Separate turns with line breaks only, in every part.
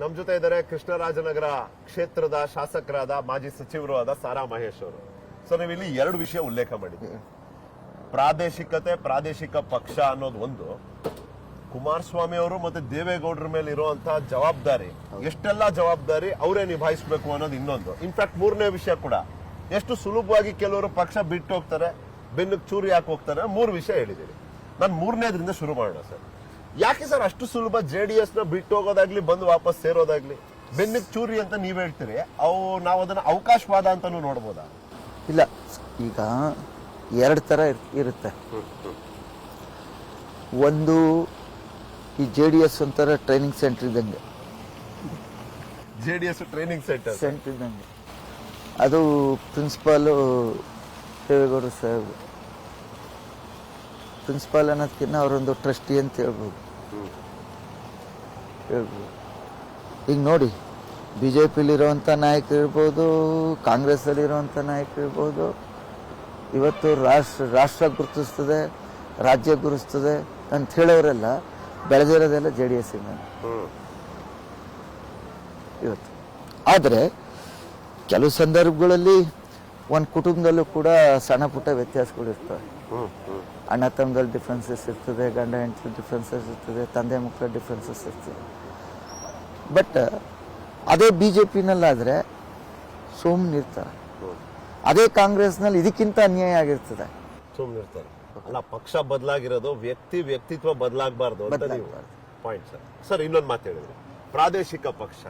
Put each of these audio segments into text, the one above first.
ನಮ್ ಜೊತೆ ಇದ್ದಾರೆ ಕೃಷ್ಣರಾಜನಗರ ಕ್ಷೇತ್ರದ ಶಾಸಕರಾದ ಮಾಜಿ ಸಚಿವರು ಆದ ಸಾರಾ ಮಹೇಶ್ ಅವರು. ಸೊ ನೀವು ಎರಡು ವಿಷಯ ಉಲ್ಲೇಖ ಮಾಡಿದ್ದೀವಿ ಪ್ರಾದೇಶಿಕತೆ, ಪ್ರಾದೇಶಿಕ ಪಕ್ಷ ಅನ್ನೋದು ಒಂದು. ಕುಮಾರಸ್ವಾಮಿ ಅವರು ಮತ್ತೆ ದೇವೇಗೌಡರ ಮೇಲೆ ಇರುವಂತಹ ಜವಾಬ್ದಾರಿ, ಎಷ್ಟೆಲ್ಲ ಜವಾಬ್ದಾರಿ ಅವರೇ ನಿಭಾಯಿಸಬೇಕು ಅನ್ನೋದು ಇನ್ನೊಂದು. ಇನ್ಫ್ಯಾಕ್ಟ್ ಮೂರನೇ ವಿಷಯ ಕೂಡ. ಎಷ್ಟು ಸುಲಭವಾಗಿ ಕೆಲವರು ಪಕ್ಷ ಬಿಟ್ಟು ಹೋಗ್ತಾರೆ ಬೆನ್ನಕ್ಕೆ ಚೂರಿ ಯಾಕೆ ಹೋಗ್ತಾರೆ ಮೂರು ವಿಷಯ ಹೇಳಿದ್ದೀನಿ ನಾನು ಮೂರನೇದ್ರಿಂದ ಶುರು ಮಾಡೋಣ ಸರ್. ಯಾಕೆ ಸರ್ ಅಷ್ಟು ಸುಲಭ ಜೆ ಡಿ ಎಸ್ನ ಬಿಟ್ಟು ಹೋಗೋದಾಗ್ಲಿ ಬಂದು ವಾಪಸ್ ಸೇರೋದಾಗ್ಲಿ? ಬೆನ್ನಿಗೆ ಚೂರಿ ಅಂತ ನೀವ್ ಹೇಳ್ತೀರಿ ಅವು ನಾವು ಅದನ್ನ ಅವಕಾಶವಾದ ಅಂತಾನು ನೋಡ್ಬೋದಾ?
ಇಲ್ಲ ಈಗ ಎರಡು ಥರ ಇರ್- ಇರುತ್ತೆ. ಒಂದು ಈ ಜೆ ಡಿ ಎಸ್ ಒಂಥರ ಟ್ರೈನಿಂಗ್ ಸೆಂಟರ್ ಇದ್ದಂಗೆ.
J D S training centre
centre ಇದ್ದಂಗೆ. ಅದು ಪ್ರಿನ್ಸಿಪಾಲು ದೇವೇಗೌಡರು ಸಾಹೇಬ್ ಪ್ರಿನ್ಸಿಪಾಲ್ ಅನ್ನೋದಕ್ಕಿಂತ ಅವರೊಂದು ಟ್ರಸ್ಟಿ ಅಂತ ಹೇಳ್ಬೋದು. ಹೇಳ್ಬೋದು. ಈಗ ನೋಡಿ ಬಿ ಜೆ ಪಿಲಿರುವಂಥ ನಾಯಕರು ಇರ್ಬೋದು, ಕಾಂಗ್ರೆಸ್ಸಲ್ಲಿರುವಂಥ ನಾಯಕರು ಇರ್ಬೋದು, ಇವತ್ತು ರಾಷ್ಟ್ರ ರಾಷ್ಟ್ರ ಗುರುತಿಸ್ತದೆ, ರಾಜ್ಯ ಗುರುತಿಸ್ತದೆ ಅಂತ ಹೇಳೋರೆಲ್ಲ ಬೆಳೆದಿರೋದೆಲ್ಲ ಜೆ ಡಿ ಎಸ್ ಇವತ್ತು. ಆದರೆ, ಕೆಲವು ಸಂದರ್ಭಗಳಲ್ಲಿ ಒಂದು ಕುಟುಂಬದಲ್ಲೂ ಕೂಡ ಸಣ್ಣ ಪುಟ್ಟ ವ್ಯತ್ಯಾಸಗಳು ಇರ್ತವೆ. ಅಣ್ಣ ತಮ್ಮದಲ್ಲಿ ಡಿಫ್ರೆನ್ಸಸ್ ಇರ್ತದೆ ಗಂಡ ಹೆಂಡತಿ ಡಿಫ್ರೆನ್ಸಸ್ ಇರ್ತದೆ ತಂದೆ ಮಕ್ಕಳ ಡಿಫ್ರೆನ್ಸಸ್ ಇರ್ತದೆ. ಬಟ್ ಅದೇ ಬಿ ಜೆ ಪಿನಲ್ಲಾದರೆ ಸುಮ್ಮನಿರ್ತಾರೆ ಅದೇ ಕಾಂಗ್ರೆಸ್ನಲ್ಲಿ ಇದಕ್ಕಿಂತ ಅನ್ಯಾಯ ಆಗಿರ್ತದೆ.
ಸುಮ್ಮನಿರ್ತಾರೆ ಅಲ್ಲ ಪಕ್ಷ ಬದಲಾಗಿರೋದು ವ್ಯಕ್ತಿ ವ್ಯಕ್ತಿತ್ವ ಬದಲಾಗಬಾರ್ದು. Point sir. ಸರ್ ಇನ್ನೊಂದು ಮಾತು ಹೇಳಿದ್ರಿ. ಪ್ರಾದೇಶಿಕ ಪಕ್ಷ.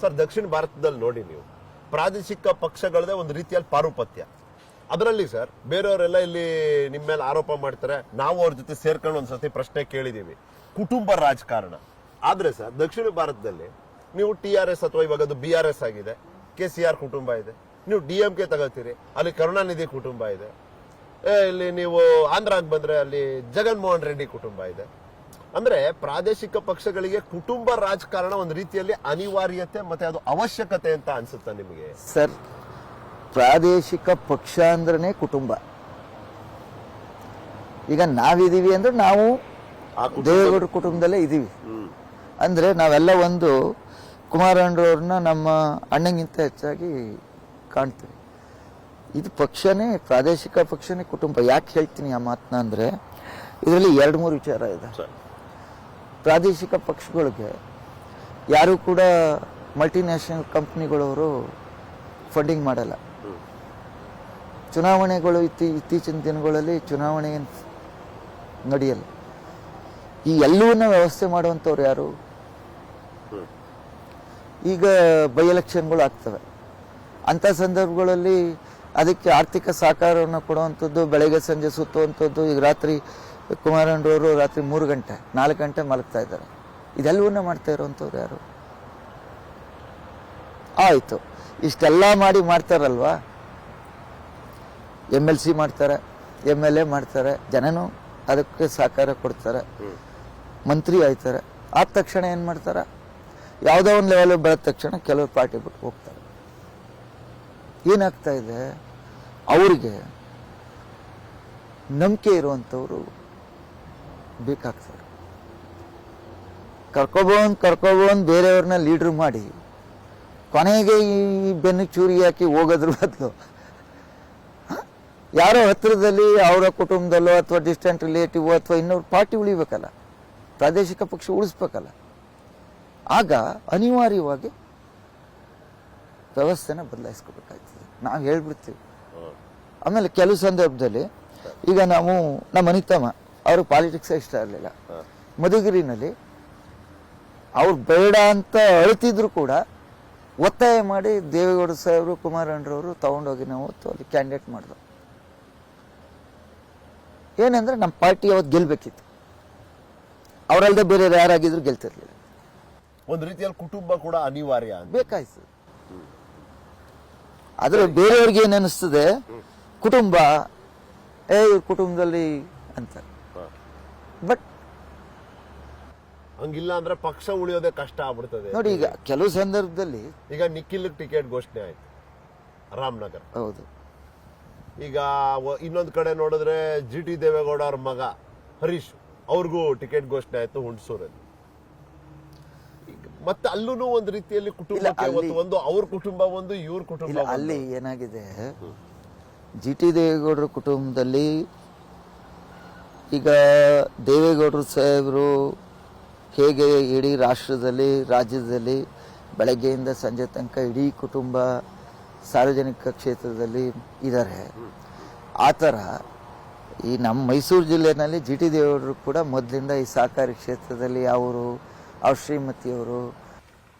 ಸರ್ ದಕ್ಷಿಣ ಭಾರತದಲ್ಲಿ ನೋಡಿ ನೀವು. ಪ್ರಾದೇಶಿಕ ಪಕ್ಷಗಳದೇ ಒಂದು ರೀತಿಯಲ್ಲಿ ಪಾರುಪತ್ಯ. ಅದರಲ್ಲಿ ಸರ್, ಬೇರೆಯವರೆಲ್ಲ ಇಲ್ಲಿ ನಿಮ್ಮ ಮೇಲೆ ಆರೋಪ ಮಾಡ್ತಾರೆ, ನಾವು ಅವ್ರ ಜೊತೆ ಸೇರ್ಕೊಂಡು ಒಂದ್ಸತಿ ಪ್ರಶ್ನೆ ಕೇಳಿದೀವಿ ಕುಟುಂಬ ರಾಜಕಾರಣ. ಆದರೆ ಸರ್, ದಕ್ಷಿಣ ಭಾರತದಲ್ಲಿ ನೀವು ಟಿ ಆರ್ ಎಸ್ ಅಥವಾ ಇವಾಗ ಅದು ಬಿ ಆರ್ ಎಸ್ ಆಗಿದೆ, ಕೆ ಸಿ ಆರ್ ಕುಟುಂಬ ಇದೆ. ನೀವು ಡಿ ಎಂ ಕೆ ತಗೋತೀರಿ ಅಲ್ಲಿ ಕರುಣಾನಿಧಿ ಕುಟುಂಬ ಇದೆ. ಇಲ್ಲಿ ನೀವು ಆಂಧ್ರಾಗ್ ಬಂದ್ರೆ ಅಲ್ಲಿ ಜಗನ್ಮೋಹನ್ ರೆಡ್ಡಿ ಕುಟುಂಬ ಇದೆ. ಅಂದ್ರೆ ಪ್ರಾದೇಶಿಕ ಪಕ್ಷಗಳಿಗೆ ಕುಟುಂಬ ರಾಜಕಾರಣ ಒಂದು ರೀತಿಯಲ್ಲಿ ಅನಿವಾರ್ಯತೆ ಮತ್ತೆ ಅದು ಅವಶ್ಯಕತೆ ಅಂತ ಅನ್ಸುತ್ತಾ ನಿಮಗೆ?
ಸರ್ ಪ್ರಾದೇಶಿಕ ಪಕ್ಷ ಅಂದ್ರೆ ಕುಟುಂಬ. ಈಗ ನಾವಿದೀವಿ ಅಂದ್ರೆ ನಾವು
ದೇವರ
ದೇವೇಗೌಡರ ಕುಟುಂಬದಲ್ಲೇ ಇದೀವಿ ಅಂದ್ರೆ ನಾವೆಲ್ಲ ಒಂದು ಕುಮಾರಣ್ಣವ್ರನ್ನ ನಮ್ಮ ಅಣ್ಣಗಿಂತ ಹೆಚ್ಚಾಗಿ ಕಾಣ್ತೀವಿ. ಇದು ಪಕ್ಷನೇ ಪ್ರಾದೇಶಿಕ ಪಕ್ಷನೇ ಕುಟುಂಬ. ಯಾಕೆ ಹೇಳ್ತೀನಿ ಆ ಮಾತನ್ನ ಅಂದ್ರೆ ಇದರಲ್ಲಿ ಎರಡು ಮೂರು ವಿಚಾರ ಇದೆ.
ಸರ್.
ಪ್ರಾದೇಶಿಕ ಪಕ್ಷಗಳಿಗೆ ಯಾರೂ ಕೂಡ ಮಲ್ಟಿನ್ಯಾಷನಲ್ ಕಂಪ್ನಿಗಳವರು ಫಂಡಿಂಗ್ ಮಾಡಲ್ಲ. ಚುನಾವಣೆಗಳು ಇತ್ತೀ, ಇತ್ತೀಚಿನ ದಿನಗಳಲ್ಲಿ ಚುನಾವಣೆ ನಡೆಯಲ್ಲ. ಈ ಎಲ್ಲವನ್ನ ವ್ಯವಸ್ಥೆ ಮಾಡುವಂಥವ್ರು ಯಾರು? ಈಗ ಬೈ ಎಲೆಕ್ಷನ್ಗಳು ಆಗ್ತವೆ. ಅಂಥ ಸಂದರ್ಭಗಳಲ್ಲಿ ಅದಕ್ಕೆ ಆರ್ಥಿಕ ಸಹಕಾರವನ್ನು ಕೊಡುವಂಥದ್ದು, ಬೆಳಗ್ಗೆ ಸಂಜೆ ಸುತ್ತುವಂಥದ್ದು, ಈಗ ರಾತ್ರಿ ಕುಮಾರಣ್ಣರವರು ರಾತ್ರಿ ಮೂರು ಗಂಟೆ, ನಾಲ್ಕು ಗಂಟೆ ಮಲಗ್ತಾ ಇದ್ದಾರೆ. ಇದೆಲ್ಲವನ್ನ ಮಾಡ್ತಾ ಇರೋವಂಥವ್ರು ಯಾರು? ಆಯಿತು. ಇಷ್ಟೆಲ್ಲ ಮಾಡಿ ಮಾಡ್ತಾರಲ್ವಾ? ಎಂ ಎಲ್ ಸಿ ಮಾಡ್ತಾರೆ ಎಂ ಎಲ್ ಎ ಮಾಡ್ತಾರೆ, ಜನನೂ ಅದಕ್ಕೆ ಸಹಕಾರ ಕೊಡ್ತಾರೆ, ಮಂತ್ರಿ ಆಯ್ತಾರೆ. ಆದ ತಕ್ಷಣ ಏನು ಮಾಡ್ತಾರೆ? ಯಾವುದೋ ಒಂದು ಲೆವೆಲ್ ಬೆಳೆದ ತಕ್ಷಣ ಕೆಲವರು ಪಾರ್ಟಿ ಬಿಟ್ಟು ಹೋಗ್ತಾರೆ. ಏನಾಗ್ತಾ ಇದೆ? ಅವರಿಗೆ ನಂಬಿಕೆ ಇರುವಂಥವ್ರು ಬೇಕಾಗ್ತಾರೆ ಕರ್ಕೊಬಂದು ಕರ್ಕೊಬಂದು ಬೇರೆಯವ್ರನ್ನ ಲೀಡ್ರ್ ಮಾಡಿ ಕೊನೆಗೆ ಈ ಬೆನ್ನು ಚೂರಿ ಹಾಕಿ ಹೋಗೋದ್ರ ಬದಲು ಯಾರೋ ಹತ್ತಿರದಲ್ಲಿ ಅವರ ಕುಟುಂಬದಲ್ಲೋ ಅಥವಾ ಡಿಸ್ಟೆಂಟ್ ರಿಲೇಟಿವ್ ಅಥವಾ ಇನ್ನೊಂದು ಪಾರ್ಟಿ ಉಳಿಬೇಕಲ್ಲ ಪ್ರಾದೇಶಿಕ ಪಕ್ಷ ಉಳಿಸ್ಬೇಕಲ್ಲ ಆಗ ಅನಿವಾರ್ಯವಾಗಿ ವ್ಯವಸ್ಥೆನ ಬದಲಾಯಿಸ್ಕೋಬೇಕಾಗ್ತದೆ. ನಾವು ಹೇಳ್ಬಿಡ್ತೀವಿ. ಆಮೇಲೆ ಕೆಲವು ಸಂದರ್ಭದಲ್ಲಿ ಈಗ ನಾವು ನಮ್ಮ ಅನಿತಮ್ಮ ಅವರು ಪಾಲಿಟಿಕ್ಸ್ ಇಷ್ಟ ಇರಲಿಲ್ಲ. ಮಧುಗಿರಿನಲ್ಲಿ ಅವ್ರು ಬೇಡ ಅಂತ ಅಳ್ತಿದ್ರು ಕೂಡ ಒತ್ತಾಯ ಮಾಡಿ ದೇವೇಗೌಡ ಸಾಹೇಬರು ಕುಮಾರಣ್ಣರವರು ತಗೊಂಡೋಗಿ ನಾವು ಹೊತ್ತು ಅಲ್ಲಿ ಕ್ಯಾಂಡಿಡೇಟ್ ಮಾಡಿದ್ರು ಏನಂದ್ರೆ ನಮ್ಮ ಪಾರ್ಟಿ ಅವತ್ತು ಗೆಲ್ಬೇಕಿತ್ತು. ಅವರಲ್ಲದೆ ಬೇರೆ ಯಾರಾಗಿದ್ರು ಗೆಲ್ತಿರ್ಲಿಲ್ಲ.
ಒಂದು ರೀತಿಯಲ್ಲಿ ಕುಟುಂಬ ಕೂಡ ಅನಿವಾರ್ಯ
ಬೇಕಾಯ್ತು. ಆದ್ರೆ ಬೇರೆಯವ್ರಿಗೆ ಏನಿಸ್ತದೆ ಕುಟುಂಬ ಏ ಕುಟುಂಬದಲ್ಲಿ ಅಂತ. ಬಟ್
ಹಂಗಿಲ್ಲ ಅಂದ್ರೆ ಪಕ್ಷ ಉಳಿಯೋದೇ ಕಷ್ಟ ಆಗ್ಬಿಡ್ತದೆ.
ನೋಡಿ ಈಗ ಕೆಲವು ಸಂದರ್ಭದಲ್ಲಿ
ಈಗ ನಿಖಿಲ್ ಟಿಕೆಟ್ ಘೋಷಣೆ ಆಯ್ತು. ರಾಮನಗರ.
ಹೌದು.
ಈಗ ಇನ್ನೊಂದು ಕಡೆ ನೋಡಿದ್ರೆ ಜಿ ಟಿ ದೇವೇಗೌಡ ಅವ್ರ ಮಗ ಹರೀಶ್ ಅವ್ರಿಗೂ ಟಿಕೆಟ್ ಘೋಷಣೆ ಆಯ್ತು ಹುಣಸೂರಲ್ಲಿ. ಮತ್ತೆ ಅಲ್ಲೂ ಒಂದು ರೀತಿಯಲ್ಲಿ ಕುಟುಂಬಕ್ಕೆ ಒಂದು ಅವ್ರ ಕುಟುಂಬ ಒಂದು ಇವ್ರ ಕುಟುಂಬ
ಅಲ್ಲಿ ಏನಾಗಿದೆ? ಜಿ ಟಿ ದೇವೇಗೌಡರ ಕುಟುಂಬದಲ್ಲಿ ಈಗ ದೇವೇಗೌಡರು ಸಾಹೇಬರು ಹೇಗೆ ಇಡೀ ರಾಷ್ಟ್ರದಲ್ಲಿ, ರಾಜ್ಯದಲ್ಲಿ ಬೆಳಗ್ಗೆಯಿಂದ ಸಂಜೆ ತನಕ ಇಡೀ ಕುಟುಂಬ ಸಾರ್ವಜನಿಕ ಕ್ಷೇತ್ರದಲ್ಲಿ ಇದ್ದಾರೆ. ಆ ಥರ ಈ ನಮ್ಮ ಮೈಸೂರು ಜಿಲ್ಲೆಯಲ್ಲಿ ಜಿ ಟಿ ದೇವೇಗೌಡರು ಕೂಡ ಮೊದಲಿಂದ ಈ ಸಹಕಾರಿ ಕ್ಷೇತ್ರದಲ್ಲಿ ಅವರು, ಅವ್ರ ಶ್ರೀಮತಿಯವರು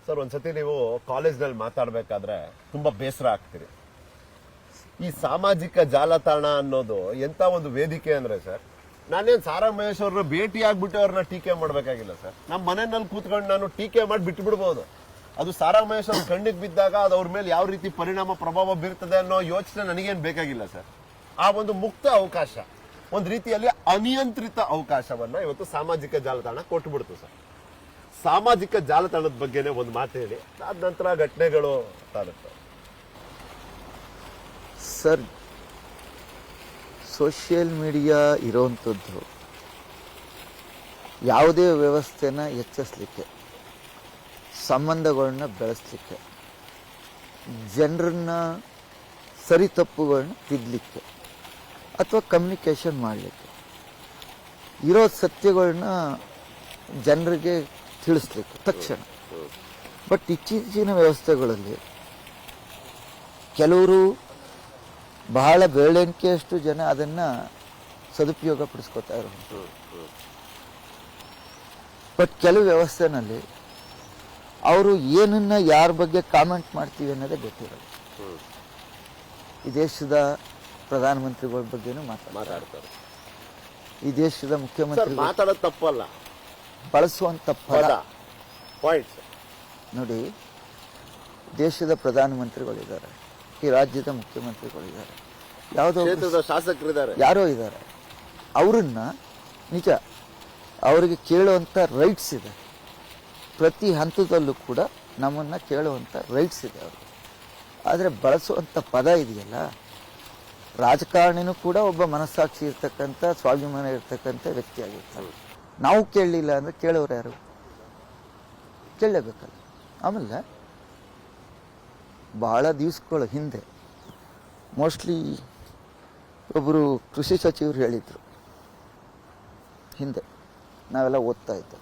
ಸರ್, ಒಂದ್ಸತಿ ನೀವು ಕಾಲೇಜ್ನಲ್ಲಿ ಮಾತಾಡಬೇಕಾದ್ರೆ ತುಂಬ ಬೇಸರ ಆಗ್ತೀರಿ. ಈ ಸಾಮಾಜಿಕ ಜಾಲತಾಣ ಅನ್ನೋದು ಎಂಥ ಒಂದು ವೇದಿಕೆ ಅಂದರೆ ಸರ್? ನಾನೇನ್ ಸಾರಾ ಮಹೇಶ್ ಅವ್ರನ್ನ ಭೇಟಿ ಆಗ್ಬಿಟ್ಟು ಅವ್ರನ್ನ ಟೀಕೆ ಮಾಡ್ಬೇಕಾಗಿಲ್ಲ ಸರ್. ನಮ್ಮ ಮನೆಯಲ್ಲಿ ಕೂತ್ಕೊಂಡು ನಾನು ಟೀಕೆ ಮಾಡಿ ಬಿಟ್ಬಿಡ್ಬೋದು. ಅದು ಸಾರಾ ಮಹೇಶ್ ಅವ್ರ ಕಣ್ಣಿಗೆ ಬಿದ್ದಾಗ ಅದು ಅವ್ರ ಮೇಲೆ ಯಾವ ರೀತಿ ಪರಿಣಾಮ ಪ್ರಭಾವ ಬೀರ್ತದೆ ಅನ್ನೋ ಯೋಚನೆ ನನಗೇನು ಬೇಕಾಗಿಲ್ಲ ಸರ್. ಆ ಒಂದು ಮುಕ್ತ ಅವಕಾಶ, ಒಂದು ರೀತಿಯಲ್ಲಿ ಅನಿಯಂತ್ರಿತ ಅವಕಾಶವನ್ನ ಇವತ್ತು ಸಾಮಾಜಿಕ ಜಾಲತಾಣ ಕೊಟ್ಬಿಡ್ತು ಸರ್. ಸಾಮಾಜಿಕ ಜಾಲತಾಣದ ಬಗ್ಗೆನೇ ಒಂದು ಮಾತು ಹೇಳಿ ಅದ ನಂತರ ಘಟನೆಗಳು ತಾಗುತ್ತೆ
ಸರ್ ಸೋಷಿಯಲ್ ಮೀಡಿಯಾ ಇರೋವಂಥದ್ದು ಯಾವುದೇ ವ್ಯವಸ್ಥೆನ ಹೆಚ್ಚಿಸ್ಲಿಕ್ಕೆ ಸಂಬಂಧಗಳನ್ನ ಬೆಳೆಸಲಿಕ್ಕೆ ಜನರನ್ನ ಸರಿ ತಪ್ಪುಗಳನ್ನ ತಿದ್ದಲಿಕ್ಕೆ ಅಥವಾ ಕಮ್ಯುನಿಕೇಷನ್ ಮಾಡಲಿಕ್ಕೆ ಇರೋ ಸತ್ಯಗಳನ್ನ ಜನರಿಗೆ ತಿಳಿಸ್ಲಿಕ್ಕೆ ತಕ್ಷಣ. ಬಟ್ ಇತ್ತೀಚಿನ ವ್ಯವಸ್ಥೆಗಳಲ್ಲಿ ಕೆಲವರು ಬಹಳ ಬೆರಳೆಣಿಕೆಯಷ್ಟು ಜನ ಅದನ್ನ ಸದುಪಯೋಗ ಪಡಿಸ್ಕೊತಾ ಇರೋದು ಬಟ್ ಕೆಲವು ವ್ಯವಸ್ಥೆನಲ್ಲಿ ಅವರು ಏನನ್ನ ಯಾರ ಬಗ್ಗೆ ಕಾಮೆಂಟ್ ಮಾಡ್ತೀವಿ ಅನ್ನೋದೇ ಗೊತ್ತಿರೋದು ಈ ದೇಶದ ಪ್ರಧಾನಮಂತ್ರಿಗಳ ಬಗ್ಗೆನೂ ಮಾತಾಡ
ಮಾತಾಡ್ತಾರೆ.
ಈ ದೇಶದ ಮುಖ್ಯಮಂತ್ರಿ
ಮಾತಾಡೋದು ತಪ್ಪಲ್ಲ.
ಬಳಸುವಂತ ಪದ.
ಪದ. ಪಾಯಿಂಟ್
ನೋಡಿ ದೇಶದ ಪ್ರಧಾನಮಂತ್ರಿಗಳಿದ್ದಾರೆ. ಈ ರಾಜ್ಯದ ಮುಖ್ಯಮಂತ್ರಿಗಳಿದ್ದಾರೆ. ಯಾವುದೋ
ಕ್ಷೇತ್ರದ ಶಾಸಕರಿದ್ದಾರೆ.
ಯಾರೋ ಇದ್ದಾರೆ. ಅವರನ್ನ ನಿಜ ಅವರಿಗೆ ಕೇಳುವಂಥ ರೈಟ್ಸ್ ಇದೆ. ಪ್ರತಿ ಹಂತದಲ್ಲೂ ಕೂಡ ನಮ್ಮನ್ನು ಕೇಳುವಂಥ ರೈಟ್ಸ್ ಇದೆ ಅವ್ರಿಗೆ. ಆದರೆ ಬಳಸುವಂಥ ಪದ ಇದೆಯಲ್ಲ ರಾಜಕಾರಣಿನೂ ಕೂಡ ಒಬ್ಬ ಮನಸ್ಸಾಕ್ಷಿ ಇರ್ತಕ್ಕಂಥ ಸ್ವಾಭಿಮಾನ ಇರ್ತಕ್ಕಂಥ ವ್ಯಕ್ತಿ ಆಗಿರ್ತಾರೆ ನಾವು ಕೇಳಲಿಲ್ಲ ಅಂದರೆ ಕೇಳೋರು ಯಾರು? ಕೇಳಲೇಬೇಕಲ್ಲ. ಆಮೇಲೆ ಬಹಳ ದಿವಸಗಳ ಹಿಂದೆ ಮೋಸ್ಟ್ಲಿ ಒಬ್ಬರು ಕೃಷಿ ಸಚಿವರು ಹೇಳಿದರು. ಹಿಂದೆ ನಾವೆಲ್ಲ ಓದ್ತಾ ಇದ್ದೆ.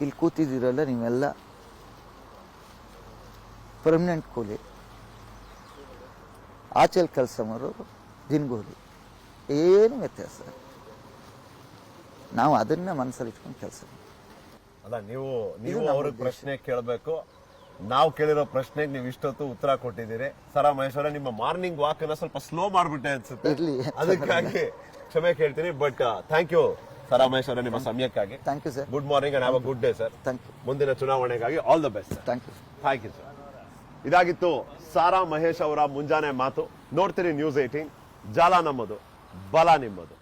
ಇಲ್ಲಿ ಕೂತಿದ್ದೀರಲ್ಲ ನೀವೆಲ್ಲ? ಪರ್ಮನೆಂಟ್ ಕೂಲಿ. ಆಚೆಲ್ ಕೆಲಸ ಮಾಡೋರು ದಿನಗೂಲಿ. ಏನು ವ್ಯತ್ಯಾಸ ನಾವು ಅದನ್ನ ಮನಸ್ಸಲ್ಲಿ ಇಟ್ಕೊಂಡು ಕೆಲಸ
ಅಲ್ಲ ನೀವು ನೀವು ಅವ್ರಿಗೆ ಪ್ರಶ್ನೆ ಕೇಳಬೇಕು. ನಾವು ಕೇಳಿರೋ ಪ್ರಶ್ನೆಗೆ ನೀವು ಇಷ್ಟೊತ್ತು ಉತ್ತರ ಕೊಟ್ಟಿದ್ದೀರಿ. ಸರ ಮಹೇಶ್ವರ ನಿಮ್ಮ ಮಾರ್ನಿಂಗ್ ವಾಕ್ ಅನ್ನ ಸ್ವಲ್ಪ ಸ್ಲೋ ಮಾಡ್ಬಿಟ್ಟೆ ಅನ್ಸುತ್ತೆ.
ಇರ್ಲಿ.
ಅದಕ್ಕಾಗಿ ಕ್ಷಮೆ ಕೇಳ್ತೀನಿ but thank you sir Maheshwara ನಿಮ್ಮ ಸಮಯಕ್ಕಾಗಿ.
Thank you sir
good morning and have a good day sir
thank you
ಮುಂದಿನ ಚುನಾವಣೆಗಾಗಿ all the best
thank you
thank you sir ಇದಾಗಿತ್ತು ಸಾರಾ ಮಹೇಶ್ ಅವರ ಮುಂಜಾನೆ ಮಾತು. ನೋಡ್ತೀರಿ ನ್ಯೂಸ್ ಏಟೀನ್ ಜಾಲ ನಮ್ಮದು ಬಲ ನಿಮ್ಮದು.